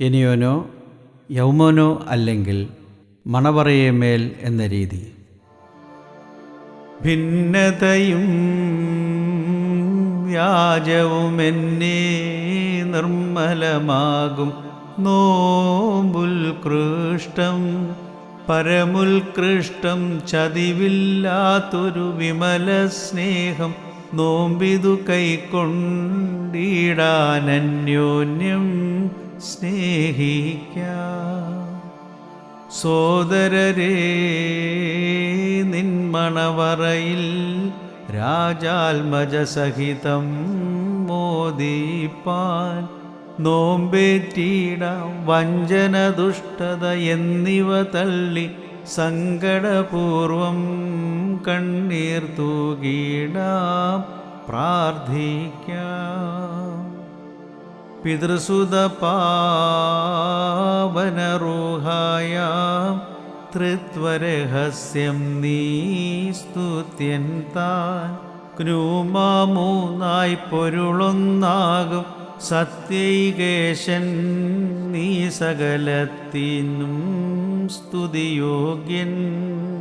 ഇനിയോനോ യൗമോനോ അല്ലെങ്കിൽ മണവറയേമേൽ എന്ന രീതി. ഭിന്നതയും വ്യാജവും എന്നെ നിർമ്മലമാകും നോമ്പുൽകൃഷ്ടം. പരമുൽകൃഷ്ടം ചതിവില്ലാത്തൊരു വിമല സ്നേഹം നോമ്പിതു കൈക്കൊണ്ടിടാൻ അന്യോന്യം സ്നേഹിക്കാം. സോദരരേ നിന്മണവറയിൽ രാജാത്മജസഹിതം മോദിപ്പാൻ. നോമ്പേറ്റീട വഞ്ചന ദുഷ്ടത എന്നിവ തള്ളി സങ്കടപൂർവം കണ്ണീർ തൂകിടാം പ്രാർത്ഥിക്കാം. പിതൃസുത പാവനറൂഹായാം ത്രിത്വരഹസ്യം നീ സ്തുത്യൻ താൻ. ക്രൂമാമൂന്നായി പൊരുളൊന്നാകും സത്യൈകേശൻ നീ സകലത്തിനും സ്തുതിയോഗ്യൻ.